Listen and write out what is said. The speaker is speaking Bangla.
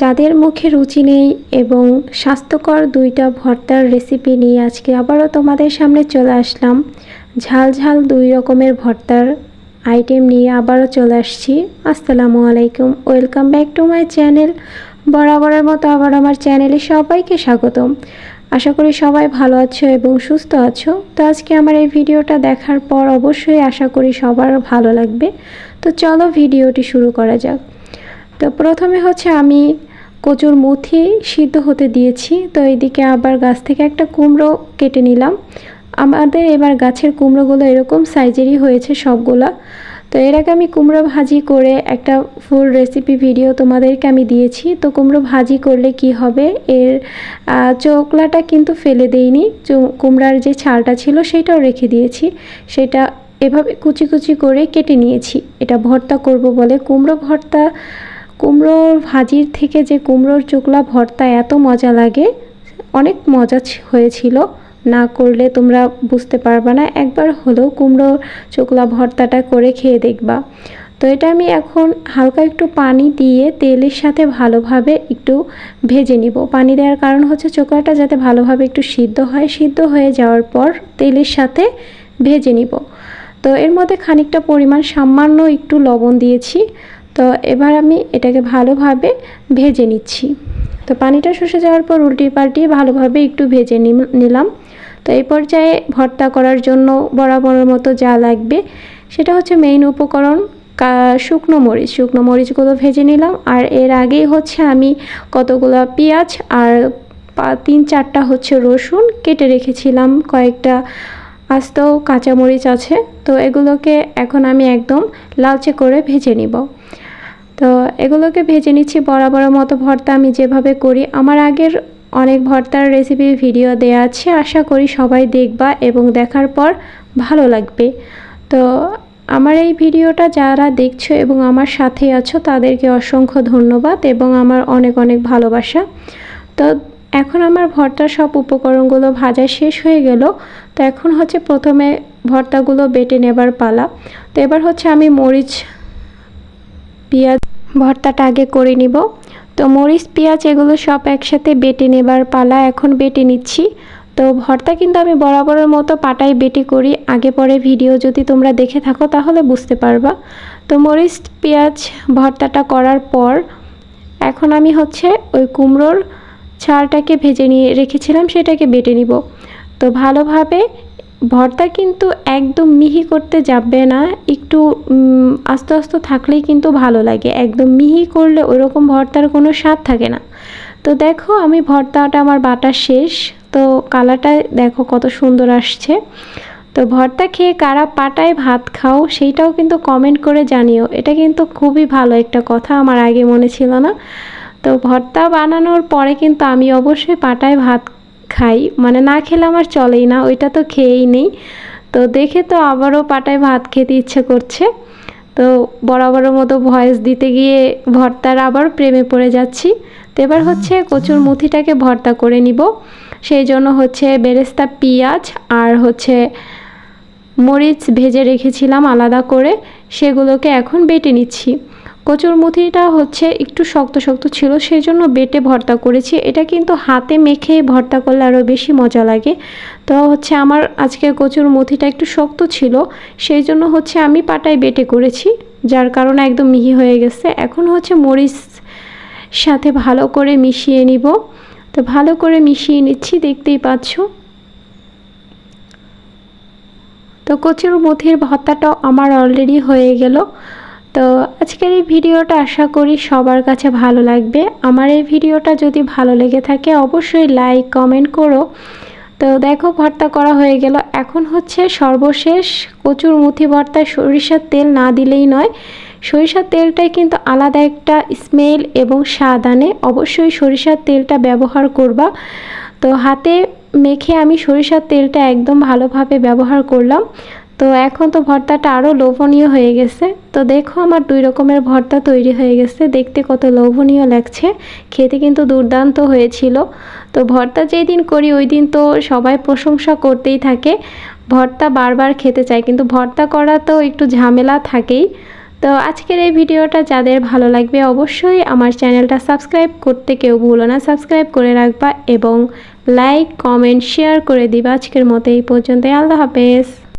যাদের মুখে রুচি নেই এবং স্বাস্থ্যকর দুইটা ভর্তার রেসিপি নিয়ে আজকে আবারও তোমাদের সামনে চলে আসলাম। ঝাল ঝাল দুই রকমের ভর্তার আইটেম নিয়ে আবারও চলে আসছি। আসসালামু আলাইকুম। Welcome back to my channel বরাবরের মতো আবার আমার চ্যানেলে সবাইকে স্বাগতম। আশা করি সবাই ভালো আছো এবং সুস্থ আছো। তো আজকে আমার এই ভিডিওটা দেখার পর অবশ্যই আশা করি সবার ভালো লাগবে। তো চলো ভিডিওটি শুরু করা যাক। তো প্রথমে হচ্ছে আমি কচুর মুথি সিদ্ধ হতে দিয়েছি। তো এইদিকে আবার গাছ থেকে একটা কুমড়ো কেটে নিলাম। আমাদের এবার গাছের কুমড়োগুলো এরকম সাইজেরই হয়েছে সবগুলা। তো এর আগে আমি কুমড়ো ভাজি করে একটা ফুল রেসিপি ভিডিও তোমাদেরকে আমি দিয়েছি। তো কুমড়ো ভাজি করলে কি হবে? এর চোকলাটা কিন্তু ফেলে দেইনি। কুমড়ার যে ছালটা ছিল সেটাও রেখে দিয়েছি। সেটা এভাবে কুচি কুচি করে কেটে নিয়েছি। এটা ভর্তা করব বলে। কুমড়ো ভর্তা কুমড়োর ভাজির থেকে যে কুমড়োর চোকলা ভর্তা এত মজা লাগে, অনেক মজা হয়েছিল। না করলে তোমরা বুঝতে পারবে না, একবার হলেও কুমড়োর চোকলা ভর্তাটা করে খেয়ে দেখবা। তো এটা আমি এখন হালকা একটু পানি দিয়ে তেলের সাথে ভালোভাবে একটু ভেজে নিব। পানি দেওয়ার কারণ হচ্ছে চোকলাটা যাতে ভালোভাবে একটু সিদ্ধ হয়, সিদ্ধ হয়ে যাওয়ার পর তেলের সাথে ভেজে নিব। তো এর মধ্যে খানিকটা পরিমাণ সামান্য একটু লবণ দিয়েছি। তো এবার আমি এটাকে ভালোভাবে ভেজে নিচ্ছি। তো পানিটা শুষে যাওয়ার পর উল্টি পাল্টিয়ে ভালোভাবে একটু ভেজে নিলাম। তো এই পর্যায়ে ভর্তা করার জন্য বরাবরের মতো যা লাগবে, সেটা হচ্ছে মেইন উপকরণ শুকনো মরিচ। শুকনো মরিচগুলো ভেজে নিলাম। আর এর আগেই হচ্ছে আমি কতগুলো পেঁয়াজ আর তিন চারটা হচ্ছে রসুন কেটে রেখেছিলাম। কয়েকটা আস্ত কাঁচামরিচ আছে। তো এগুলোকে এখন আমি একদম লালচে করে ভেজে নিব। তো এগুলোকে ভেজে নিচ্ছি বরাবর মতো ভর্তা আমি যেভাবে করি। আমার আগের অনেক ভর্তার রেসিপি ভিডিও দেওয়া আছে, আশা করি সবাই দেখবা এবং দেখার পর ভালো লাগবে। তো আমার এই ভিডিওটা যারা দেখছ এবং আমার সাথে আছো, তাদেরকে অসংখ্য ধন্যবাদ এবং আমার অনেক অনেক ভালোবাসা। তো এখন আমার ভর্তার সব উপকরণগুলো ভাজা শেষ হয়ে গেল। তো এখন হচ্ছে প্রথমে ভর্তাগুলো বেটে নেবার পালা। তো এবার হচ্ছে আমি মরিচ, পেঁয়াজ ভর্তাটা আগে করে নিব। তো মরিচ, পেঁয়াজ এগুলো সব একসাথে বেটে নেবার পালা এখন বেটে নিচ্ছি। তো ভর্তা কিন্তু আমি বরাবরের মতো পাটায় বেটে করি। আগে পরে ভিডিও যদি তোমরা দেখে থাকো তাহলে বুঝতে পারবা। তো মরিচ, পেঁয়াজ ভর্তাটা করার পর এখন আমি হচ্ছে ওই কুমড়োর ছালটাকে ভেজে নিয়ে রেখেছিলাম, সেটাকে বেটে নিব। তো ভালোভাবে ভর্তা কিন্তু একদম মিহি করতে যাবে না, একটু আস্তে আস্তে থাকলেই কিন্তু ভালো লাগে। একদম মিহি করলে ওরকম ভর্তার কোনো স্বাদ থাকে না। তো দেখো, আমি ভর্তাটা, আমার বাটা শেষ। তো কালারটা দেখো কত সুন্দর আসছে। তো ভর্তা খেয়ে কারা পাটায় ভাত খাও, সেইটাও কিন্তু কমেন্ট করে জানিও। এটা কিন্তু খুবই ভালো একটা কথা, আমার আগে মনে ছিল না। তো ভর্তা বানানোর পরে কিন্তু আমি অবশ্যই পাটায় ভাত খাই। মানে না খেলে আমার চলেই না, ওইটা তো খেয়েই নেই। তো দেখে তো আবারও পাটায় ভাত খেতে ইচ্ছে করছে। তো বরাবরের মতো ভয়েস দিতে গিয়ে ভর্তার আবার প্রেমে পড়ে যাচ্ছি। তো এবার হচ্ছে কচুর মুথিটাকে ভর্তা করে নিব। সেই জন্য হচ্ছে বেরেস্তা পেঁয়াজ আর হচ্ছে মরিচ ভেজে রেখেছিলাম আলাদা করে। সেগুলোকে এখন বেটে নিচ্ছি। কচুর মুথিটা হচ্ছে একটু শক্ত শক্ত ছিল সেই জন্য বেটে ভর্তা করেছি। এটা কিন্তু হাতে মেখে ভর্তা করলে আরও বেশি মজা লাগে। তো হচ্ছে আমার আজকে কচুর মুথিটা একটু শক্ত ছিল সেই জন্য হচ্ছে আমি পাটায় বেটে করেছি, যার কারণে একদম মিহি হয়ে গেছে। এখন হচ্ছে মরিচ সাথে ভালো করে মিশিয়ে নিব। তো ভালো করে মিশিয়ে নিচ্ছি, দেখতেই পাচ্ছ। তো কচুর মুথির ভর্তাটাও আমার অলরেডি হয়ে গেল। তো আজকের এই ভিডিওটা আশা করি সবার কাছে ভালো লাগবে। আমার এই ভিডিওটা যদি ভালো লেগে থাকে অবশ্যই লাইক, কমেন্ট করো। তো দেখো ভর্তা করা হয়ে গেল। এখন হচ্ছে সর্বশেষ কচুর মুথি ভর্তায় সরিষার তেল না দিলেই নয়। সরিষার তেলটাই কিন্তু আলাদা একটা স্মেল এবং স্বাদ আনে। অবশ্যই সরিষার তেলটা ব্যবহার করবা। তো হাতে মেখে আমি সরিষার তেলটা একদম ভালোভাবে ব্যবহার করলাম। তো এখন তো ভর্তাটা আরও লোভনীয় হয়ে গেছে। তো দেখো আমার দুই রকমের ভর্তা তৈরি হয়ে গেছে। দেখতে কত লোভনীয় লাগছে। খেতে কিন্তু দুর্দান্ত হয়েছিল। তো ভর্তা যেই দিন করি, ওই দিন তো সবাই প্রশংসা করতেই থাকে। ভর্তা বারবার খেতে চায়, কিন্তু ভর্তা করা তো একটু ঝামেলা থাকেই। তো আজকের এই ভিডিওটা যাদের ভালো লাগবে, অবশ্যই আমার চ্যানেলটা সাবস্ক্রাইব করতে কেউ ভুলো না। সাবস্ক্রাইব করে রাখবা এবং লাইক, কমেন্ট, শেয়ার করে দিবা। আজকের মতো এই পর্যন্ত আল্লাহ হাফেজ।